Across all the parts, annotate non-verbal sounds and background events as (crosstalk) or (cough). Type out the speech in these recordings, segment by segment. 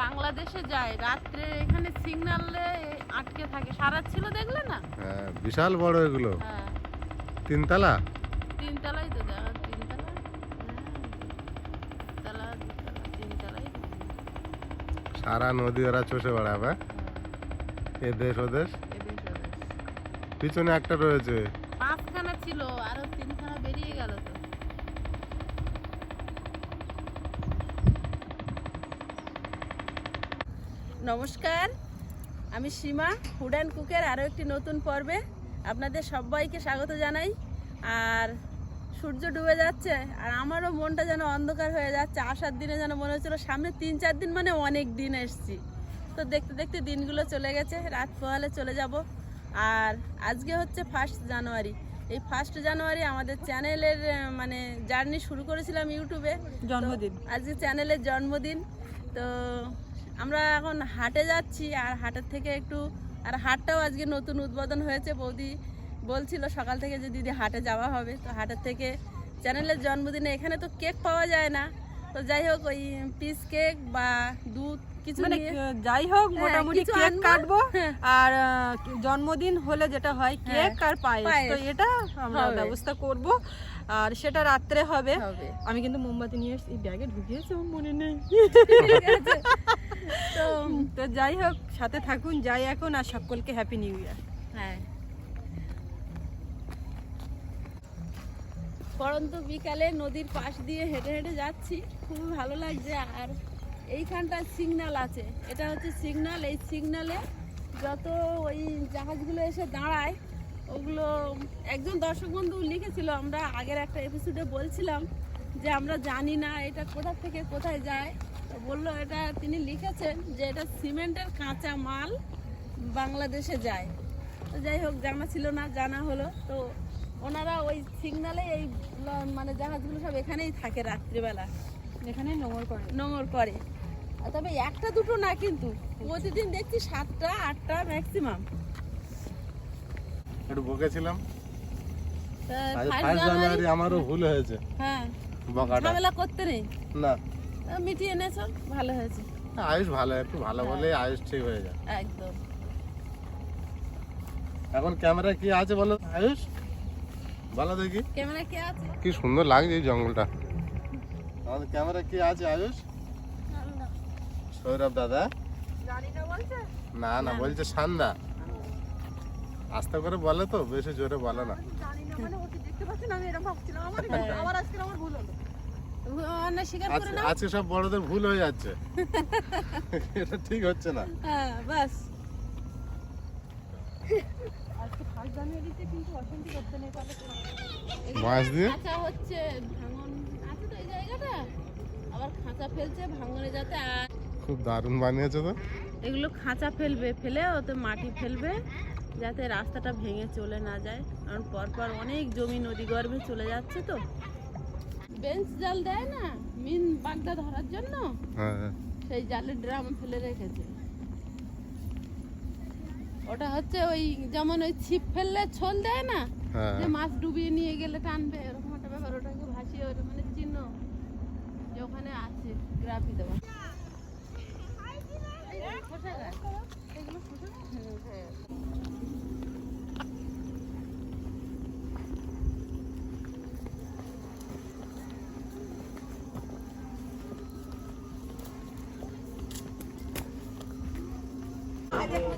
বাংলাদেশে যায় রাত্রে এখানে সিগনালে আটকে থাকে। সারা ছিল দেখলে না? হ্যাঁ বিশাল বড় এগুলো। হ্যাঁ। তিনতলা? তিনতলাই তো দেখা তিনতলা? হ্যাঁ তলা তিনতলাই। তো। সারা নদী ওরা চষে বেড়াবে। এ দেশ ও দেশ পিছনে একটা রয়েছে। পাঁচখানা ছিল আরও তিনখানা বেরিয়ে গেল তো নমস্কার। আমি সীমা ফুড অ্যান্ড কুকের আরও একটি নতুন পর্বে আপনাদের সবাইকে স্বাগত জানাই। আর সূর্য ডুবে যাচ্ছে আর আমারও মনটা যেন অন্ধকার হয়ে যাচ্ছে। আসার দিনে যেন মনে হচ্ছিল সামনে তিন চার দিন মানে অনেক দিন এসছি। তো দেখতে দেখতে দিনগুলো চলে গেছে রাত পোহালে চলে যাব। আর আজকে হচ্ছে ফার্স্ট জানুয়ারি। এই ফার্স্ট জানুয়ারি আমাদের চ্যানেলের মানে জার্নি শুরু করেছিলাম ইউটিউবে। জন্মদিন। আজকে চ্যানেলের জন্মদিন। তো আমরা এখন হাটে যাচ্ছি আর হাটের থেকে একটু আর হাটটাও আজকে নতুন উদ্বোধন হয়েছে। বৌদি বলছিল সকাল থেকে যে দিদি হাটে যাওয়া হবে। তো হাটের থেকে চ্যানেলের জন্মদিনে এখানে তো কেক পাওয়া যায় না। তো যাই হোক ওই পিস কেক বা দুধ কিছু মানে যাই হোক হ্যাঁ, মোটামুটি কেক কাটবো। হ্যাঁ। আর জন্মদিন হলে যেটা হয় কেক আর পায়েস। তো এটা আমরা ব্যবস্থা করব। আর সেটা রাত্রে হবে। আমি কিন্তু মোমবাতি নিয়ে এসেছি ব্যাগে ঢুকিয়েছি মনে নেই। তো (laughs) তো যাই হোক সাথে থাকুন যাই এখন আর সকলকে হ্যাপি নিউ ইয়ার হ্যাঁ। পরন্ত বিকালে নদীর পাশ দিয়ে হেঁটে হেঁটে যাচ্ছি। খুবই ভালো লাগছে। আর এইখানটা সিগনাল আছে। এটা হচ্ছে সিগনাল এই সিগনালে যত ওই জাহাজগুলো এসে দাঁড়ায় ওগুলো একজন দর্শক বন্ধু লিখেছিল আমরা আগের একটা এপিসোডে বলছিলাম যে আমরা জানি না এটা কোথা থেকে কোথায় যায়। বলল এটা তিনি লিখেছেন যে এটা সিমেন্টের কাঁচা মাল বাংলাদেশে যায়। তো যাই হোক জানা ছিল না জানা হলো। তো ওনারা ওই সিগনালে এই মানে জাহাজগুলো সব এখানেই থাকে রাত্রিবেলা। এখানে নোংর করে। নোংর করে। তবে একটা দুটো না কিন্তু প্রতিদিন দেখছি সাতটা আটটা ম্যাক্সিমাম একটু বকেছিলাম ফার্স্ট জানুয়ারি আমারও ভুল হয়েছে। হ্যাঁ। বকাটা। ঝামেলা করতে নেই। না। মিটিয়ে এনেছো? ভালো হয়েছে। আয়ুষ ভালো একটু ভালো বলে আয়ুষ ঠিক হয়ে যায়। একদম। এখন ক্যামেরা কি আছে বলো? আয়ুষ? বলো দেখি। ক্যামেরা কে আছে? কি সুন্দর লাগছে এই জঙ্গলটা। আমাদের ক্যামেরা কি আছে আয়ুষ? সৌরভ দাদা? না না বলছে সান্দা আস্তে করে বলে তো বেশি জোরে বলে না। জানি না মানে ওকে দেখতে পাচ্ছি না আমি এরকম ভাবছিলাম। আমার আমার আজকে আমার ভুল হলো। আজকে সব বড়দের ভুল হয়ে যাচ্ছে। এটা ঠিক হচ্ছে না। হ্যাঁ বাস। মাছ দিয়ে? হচ্ছে ভাঙন আছে তো এই জায়গাটা। আবার খাঁচা ফেলছে ভাঙনে যাতে খুব দারুণ বানিয়েছে তো। এগুলো খাঁচা ফেলবে ফেলে ওতে মাটি ফেলবে যাতে রাস্তাটা ভেঙে চলে না যায়। কারণ পরপর অনেক জমি নদী গর্ভে চলে যাচ্ছে তো। বেঞ্চ জাল দেয় না মিন বাগদা ধরার জন্য? হ্যাঁ সেই জালের ড্রাম ফেলে রেখেছে। ওটা হচ্ছে ওই যেমন ওই ছিপ ফেললে ছোল দেয় না হ্যাঁ। যে মাছ ডুবিয়ে নিয়ে গেলে টানবে এরকম একটা ব্যাপার ওটাকে ভাসিয়ে ওটা মানে চিহ্ন যে ওখানে আছে গ্রাফি দেওয়া এই খোসা গাছ। এগুলো খোসা গাছ? হুম, হ্যাঁ।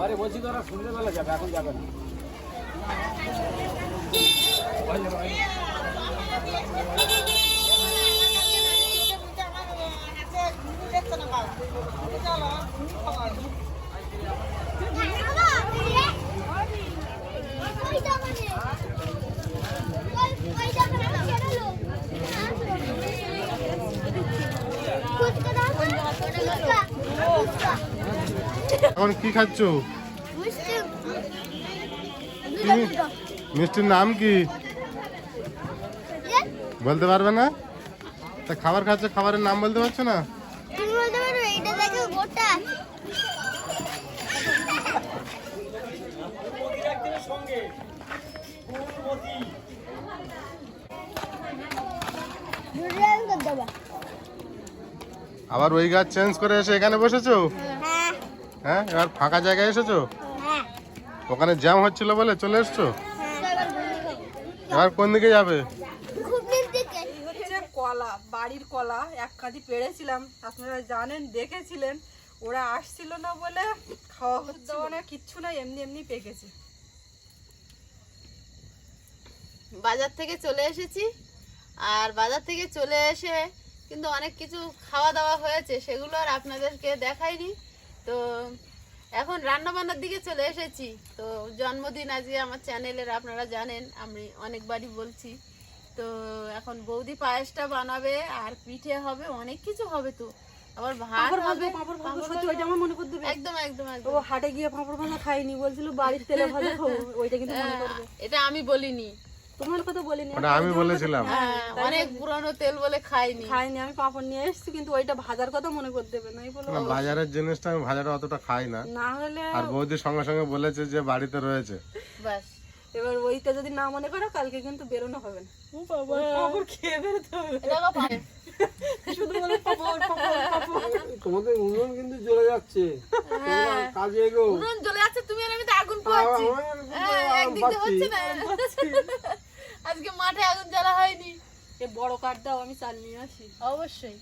আরে বলছি তোরা সন্ধ্যেবেলা যাবে এখন যাবে না। খুদ এখন কি খাচ্ছ? মিষ্টি। মিষ্টির নাম কি? বলতে পারবে না? তা খাবার খাচ্ছ খাবারের নাম বলতে পারছ না? তুমি বলতে পারবে এটা দেখো গোটা। আবার ওই গাছ চেঞ্জ করে এসে এখানে বসেছো? হ্যাঁ এবার ফাঁকা জায়গায় এসেছ? হ্যাঁ। ওখানে জ্যাম হচ্ছিল বলে চলে এসছো? হ্যাঁ এবার কোন দিকে যাবে? খুব দিকে। এই হচ্ছে কলা বাড়ির কলা এক কাজি পেড়েছিলাম আপনারা জানেন দেখেছিলেন। ওরা আসছিল না বলে খাওয়া হচ্ছে না কিচ্ছু না এমনি এমনি পেকেছে। বাজার থেকে চলে এসেছি। আর বাজার থেকে চলে এসে কিন্তু অনেক কিছু খাওয়া দাওয়া হয়েছে সেগুলো আর আপনাদেরকে দেখাইনি। তো এখন রান্না বান্নার দিকে চলে এসেছি। তো জন্মদিন আজকে আমার চ্যানেলের আপনারা জানেন আমি অনেকবারই বলছি। তো এখন বৌদি পায়েসটা বানাবে আর পিঠে হবে অনেক কিছু হবে তো। আবার ভাত হবে পাঁপড় ভাজবো সত্যি ওইটা আমার মনে করতে একদম একদম ও একদম হাটে গিয়ে পাঁপড় ভাজা খাইনি বলছিল বাড়ির তেলে ভাজা খাব ওইটা কিন্তু মনে করবে এটা আমি বলিনি। তোমার কথা বলিনি। ওটা আমি বলেছিলাম। হ্যাঁ অনেক পুরনো তেল বলে খাইনি। খাইনি আমি পাঁপড় নিয়ে এসেছি কিন্তু ওইটা ভাজার কথা মনে করতে হবে না এই বলো না বাজারের জিনিসটা আমি ভাজাটা অতটা খাই না। না হলে আর বৌদির সঙ্গে সঙ্গে বলেছে যে বাড়িতে রয়েছে। বাস এবার ওইটা যদি না মনে করো কালকে কিন্তু বেরোনো হবে না। পাঁপড় খেয়ে বেরোতে হবে। শুধু বলে পাঁপড় পাঁপড় পাঁপড়। তোমাদের উনুন কিন্তু জ্বলে যাচ্ছে। কাজে এগো। উনুন জ্বলে যাচ্ছে তুমি আর আমি তো আগুন পোহাচ্ছি হ্যাঁ, একদিক হচ্ছে না। আজকে মাঠে আগুন জ্বালা হয়নি। এ বড় কাঠ দাও আমি চাল নিয়ে আসি। অবশ্যই।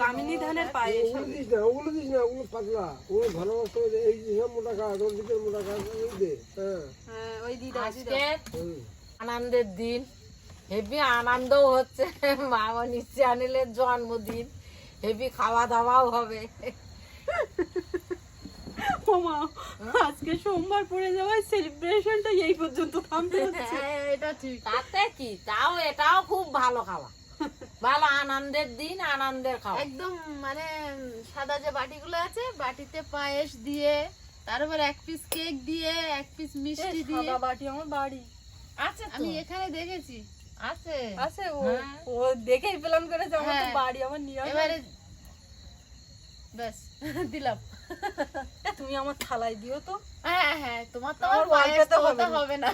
কামিনী ধানের পায়েস ওগুলো দিস না ওগুলো দিস না ওগুলো পাতলা। ওগুলো ভালো মতো এই দিস মোটা কাঠ ওর দিকে মোটা কাঠ ওই দে হ্যাঁ। হ্যাঁ ওই দিদা আজকে আনন্দের দিন হেভি আনন্দও হচ্ছে চ্যানেলের জন্মদিন হেভি খাওয়া দাওয়াও হবে। মা আজকে সোমবার পড়ে যাওয়ায় সেলিব্রেশনটা এই পর্যন্ত থামতে হচ্ছে। হ্যাঁ এটা ঠিক। তাতে কি? তাও এটাও খুব ভালো খাওয়া। ভালো আনন্দের দিন আনন্দের খাওয়া। একদম মানে সাদা যে বাটিগুলো আছে বাটিতে পায়েস দিয়ে তারপর এক পিস কেক দিয়ে এক পিস মিষ্টি দিয়ে। সাদা বাটি আমার বাড়ি। আছে আমি এখানে দেখেছি। আছে। আছে ও ও দেখেই প্ল্যান করেছে আমার তো হ্যাঁ। বাড়ি আমার নিয়ে। এবারে ব্যাস (laughs) দিলাম। তুমি আমার থালায় দিও তো। হ্যাঁ হ্যাঁ তোমার তো আমার পায়েস তো তো হবে না।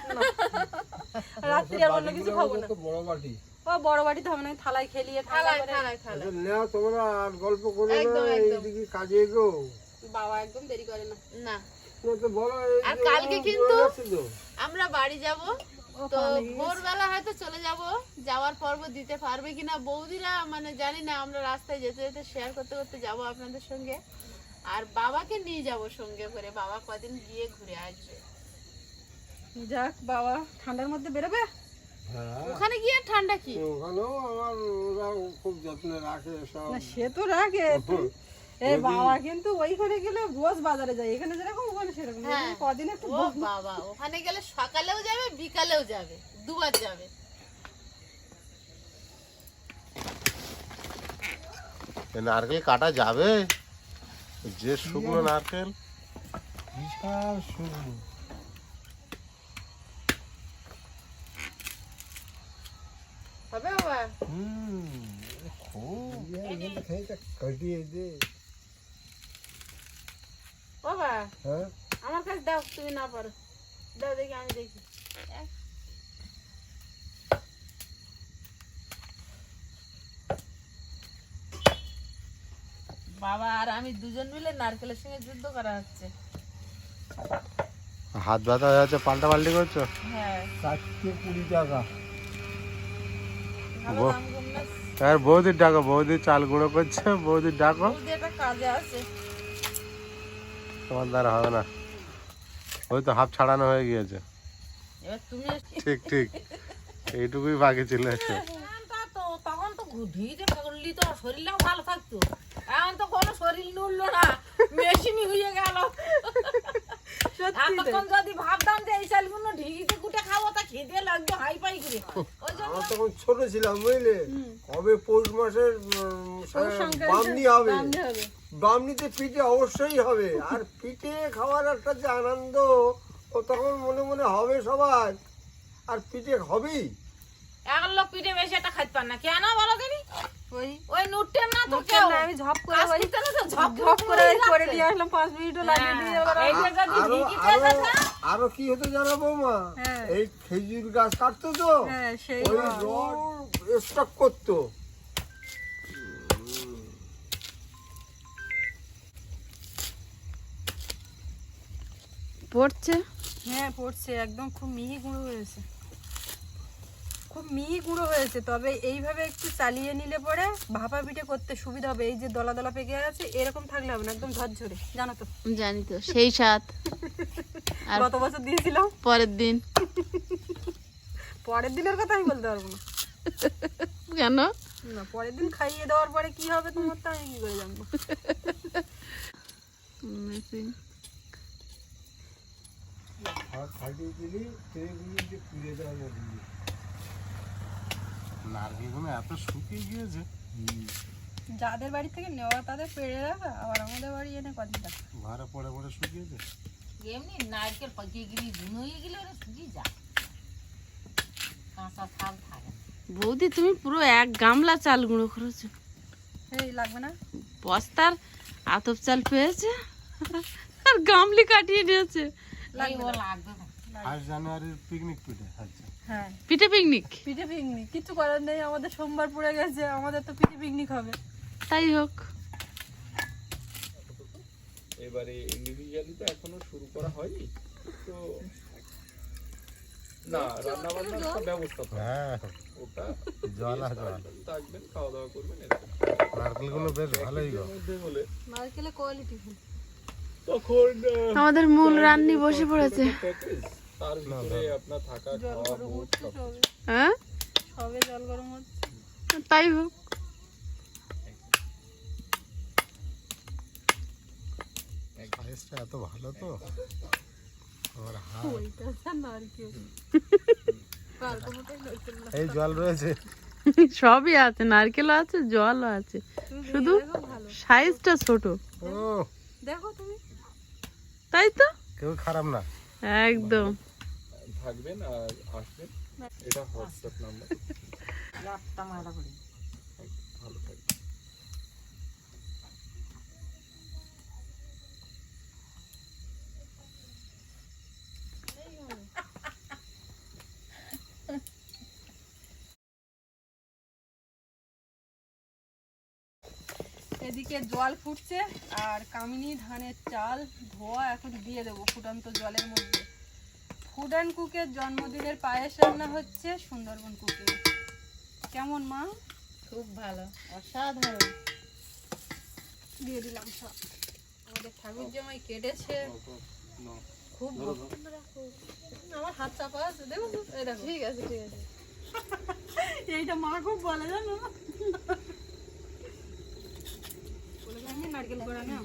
রাত্রি আর অন্য কিছু খাব না। বড় বাটি ও বড় হবে না থালায় খেলিয়ে থালায় থালায় থালায়। আচ্ছা, নেও তোমরা আর গল্প করো না এইদিকে কাজে এগো। বাবা একদম দেরি করে না। না। না তো বলো আর কালকে কিন্তু- তো। আমরা বাড়ি যাব। তো ভোরবেলা হয়তো চলে যাব। যাওয়ার পর্ব দিতে পারবে কিনা বৌদিরা মানে জানি না আমরা রাস্তায় যেতে যেতে শেয়ার করতে করতে যাব আপনাদের সঙ্গে। আর বাবাকে নিয়ে যাব সঙ্গে করে। বাবা কদিন গিয়ে ঘুরে আসবে। যাক বাবা ঠান্ডার মধ্যে বেরোবে? হ্যাঁ। ওখানে গিয়ে ঠান্ডা কি? ওখানেও আমার ওরা খুব যত্নে রাখে সব। সে তো রাখে এই বাবা কিন্তু ওইখানে গেলে রোজ বাজারে যায়। এখানে যেরকম ওখানে সেরকম। হ্যাঁ। কদিন একটু বাবা ওখানে গেলে সকালেও যাবে বিকালেও যাবে। দুবার যাবে। নারকেল কাটা যাবে? যে শুকনো নারকেল বিশাল শুকনো হবে বাবা হুম খুব এখানটা খাইটা কাটিয়ে দে বাবা হ্যাঁ আমার কাছে দাও তুমি না পারো দাও দেখি আমি দেখি বাবা আর আমি দুজন মিলে নারকেলের সঙ্গে যুদ্ধ করা হচ্ছে। হাত ব্যথা হয়ে যাচ্ছে পাল্টা পাল্টি করছ? হ্যাঁ। চারটে কুড়ি টাকা। আর বৌদির ডাকো বৌদি চাল গুঁড়ো করছে বৌদির ডাকো। কাজে আছে। তোমার দ্বারা হবে না। ওই তো হাফ ছাড়ানো হয়ে গিয়েছে। ঠিক ঠিক। এইটুকুই বাকি ছিল। একটু তখন তো ধীরে শরীরটাও ভালো থাকতো। এখন তো কোনো শরীর নড়লো না মেশিনই হয়ে গেল। এতক্ষণ যদি ভাবতাম যে এই চালগুলো ঢিকিতে কুটে খাব তা খেতে লাগবে হাই পাই করে আমরা তখন ছোট ছিলাম বুঝলে? কবে পৌষ মাসের বামনি হবে? বামনিতে পিঠে অবশ্যই হবে। আর পিঠে খাওয়ার একটা যে আনন্দ ও তখন মনে মনে হবে সবার। আর পিঠে হবেই। এখন লোক পিঠে বেশি একটা খাইতে পার না। কেন বলো দিনি ওই ওই নুটটের না তো কেউ। আমি ঝপ করে ওই তো ঝপ ঝপ করে করে নিয়ে আসলাম পাঁচ মিনিটও লাগিয়ে দিয়ে এবার এইটা যদি আরও কি হতো জানো বৌমা? হ্যাঁ। এই খেজুর গাছ কাটতো তো? হ্যাঁ সেই ওই রড স্টক করতো। পড়ছে? হ্যাঁ পড়ছে। একদম খুব মিহি গুঁড়ো হয়েছে। খুব মিহি গুঁড়ো হয়েছে তবে এইভাবে একটু চালিয়ে নিলে পরে ভাপা পিঠে করতে সুবিধা হবে। এই যে দলা দলা পেকে আছে এরকম থাকলে হবে না একদম ঝরঝরে জানো তো। জানি তো সেই সাত (laughs) আর গত বছর দিয়েছিলাম। পরের দিন। (laughs) পরের দিনের কথা আমি বলতে পারব না। (laughs) কেন? না পরের দিন খাইয়ে দেওয়ার পরে কি হবে তোমার তো আমি কি করে জানব? খাটিয়ে দিলি টেনে দিলি যে পুড়ে দেওয়ার মধ্যে দিয়ে। নারকেলগুলো এত শুকিয়ে গিয়েছে। যাদের বাড়ি থেকে নেওয়া তাদের পেড়ে রাখা আবার আমাদের বাড়ি এনে কদিন রাখা? ঘরে পড়ে পড়ে শুকিয়েছে এমনি নারকেল পাকিয়ে গেলি হয়ে গেলে ওরা শুকিয়ে যায়। কাঁচা থাল থাকে। বৌদি তুমি পুরো এক গামলা চাল গুঁড়ো করেছ। এই লাগবে না? বস্তার আতপ চাল পেয়েছে আর গামলি কাটিয়ে নিয়েছে। লাগবে না। ফার্স্ট জানুয়ারির পিকনিক পিঠে আচ্ছা। হ্যাঁ। পিঠে পিকনিক? পিঠে পিকনিক। কিছু করার নেই আমাদের সোমবার পড়ে গেছে আমাদের তো পিঠে পিকনিক হবে। তাই হোক। এবারে ইন্ডিভিজুয়ালি তো এখনও শুরু করা হয়নি তো না রান্না বান্নার একটা ব্যবস্থা হ্যাঁ। ওটা জল আছে থাকবেন খাওয়া দাওয়া করবেন এরকম। নারকেলগুলো বেশ ভালোই গো। নারকেলের কোয়ালিটি তখন আমাদের মূল রান্নি বসে পড়েছে। তার ভিতরে আপনার থাকা খাওয়া হ্যাঁ? সবে জল গরম হচ্ছে। তাই হোক। সাইজটা এত ভালো তো। আমার হাত। এই জল রয়েছে। সবই আছে নারকেলও আছে জলও আছে। শুধু সাইজটা ছোট। ও। দেখো তুমি। তাই তো? কেউ খারাপ না। একদম। থাকবেন আর আসবেন। এটা হোয়াটসঅ্যাপ নাম্বার ভালো থাকবেন। এদিকে জল ফুটছে আর কামিনী ধানের চাল ধোয়া এখন দিয়ে দেবো ফুটন্ত জলের মধ্যে। ফুডান কুকের জন্মদিনের পায়েস রান্না হচ্ছে সুন্দরবন কুকে। কেমন মা? খুব ভালো অসাধারণ। দিয়ে দিলাম সব। আমাদের ঠাকুর জামাই কেটেছে খুব আমার হাত চাপা আছে দেখো তো, এই দেখো। ঠিক আছে ঠিক আছে। এইটা মা খুব বলে জানো? নারকেল করা না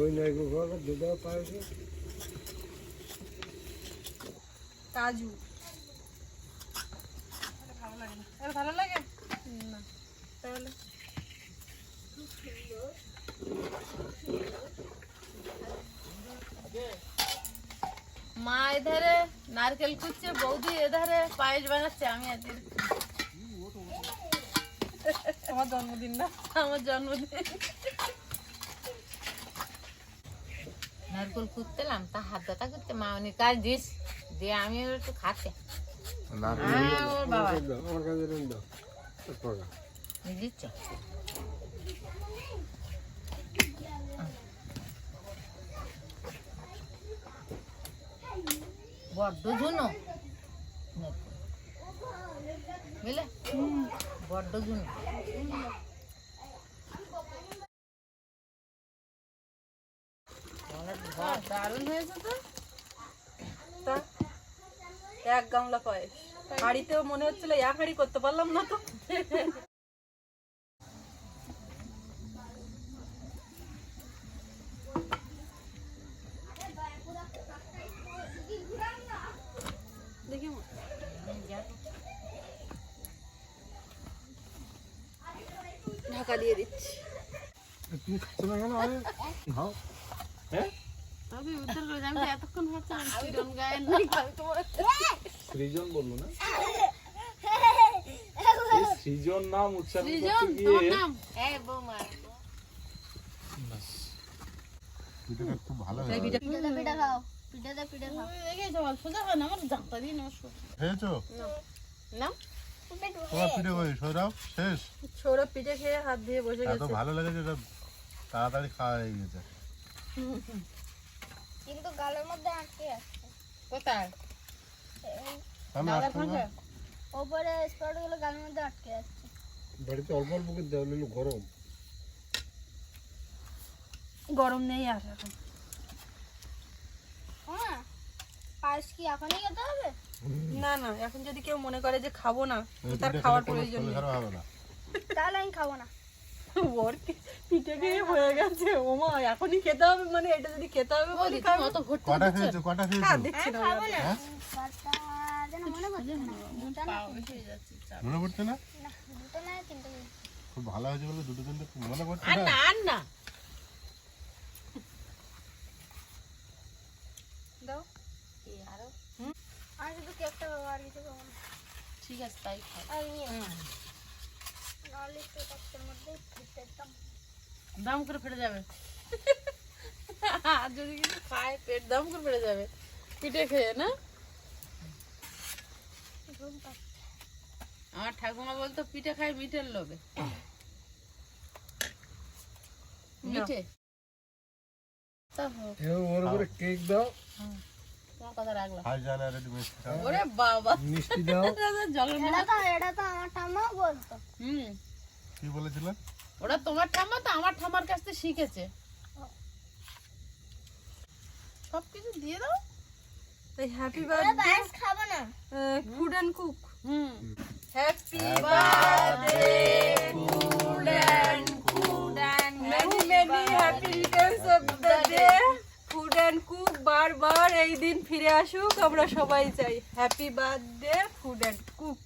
ওই নারকেল খাওয়াটা দুধ পায়েছে কাজু। ভালো লাগে না ভালো লাগে? না। তাহলে? মা এধারে নারকেল কুচ্ছে বৌদি এধারে পায়েস বানাচ্ছে আমি আজকে আমার জন্মদিন না? আমার জন্মদিন। নারকেল কুটতেলাম তা হাত দাতা করতে মা উনি কাজ দিস। দিয়ে আমি একটু খাতে হ্যাঁ ওর বাবা। আমার কাছে রেন দাও। দিচ্ছ? বড্ড ঝুনো বুঝলে বড্ড ঝুনো দারুণ হয়েছে তো তা এক গামলা পায়েস মনে হচ্ছিল এক হাঁড়ি করতে পারলাম না তো। দেখি ঢাকা দিয়ে দিচ্ছি। তুমি খাচ্ছ না কেন? আরে খাও তবে উদ্ধার করে আমি এতক্ষণ ভাবছিলাম গায়ে নাই সৃজন বলল না? (laughs) সৃজন নাম উচ্চারণ করতে গিয়ে পিঠেটা খুব ভালো পিঠে পিঠে খাও পিঠে দে পিঠে খাও সোজা না আমার জানতা দিয়ে নমস্কার খেয়েছো? না তোমার পিঠে কই সৌরভ? শেষ? সৌরভ পিঠে খেয়ে হাত দিয়ে বসে এত গেছে। ভালো তাড়াতাড়ি খাওয়া হয়ে গেছে। কিন্তু গালের মধ্যে আটকে আছে। কোথায়। ওপরে স্পট গালের মধ্যে আটকে আছে। বাড়িতে অল্প অল্প করে দেওয়া নিল গরম। গরম নেই আর এখন। হ্যাঁ পায়েস কি এখনই খেতে হবে? না না এখন যদি কেউ মনে করে যে খাব না তার খাওয়ার প্রয়োজন নেই। তাহলে আমি খাব না। ওর পিঠে খেয়ে হয়ে গেছে। ওমা এখনই খেতে হবে মানে এটা যদি খেতে হবে বলি খাব। ভর্তি কটা খেয়েছো কটা খেয়েছো? হ্যাঁ না। হ্যাঁ? মনে পড়ছে না? মনে। খুব ভালো হয়েছে বলে দুটো তিনটে মনে পড়ছে আর না? না আর না। দাও। আমি শুধু কেকটা খাব কিছু ঠিক আছে তাই খাও আর নিয়ে নাহলে একটু কষ্টের মধ্যে খেতে একদম দাম করে ফেলে যাবে। আর যদি কিছু খায় পেট দাম করে বেড়ে যাবে। পিঠে খেয়ে না? আমার ঠাকুমা বলতো পিঠে খাই মিঠের লোভে। মিঠে? ওর উপরে কেক দাও। মিষ্টি খাও। ওরে বাবা। মিষ্টি দাও। এটা তো আমার ঠাম্মাও বলতো। হুম। কি বলেছিলেন ওরা তোমার ঠাম্মা তো আমার ঠাম্মার কাছ থেকে শিখেছে। সবকিছু দিয়ে দাও। তাই হ্যাপি বার্থডে খাব না। Food and cook hmm. Happy birthday food and cook many many happy returns of the day and cook, বারবার এই দিন ফিরে আসুক, আমরা সবাই চাই। Happy birthday food and cook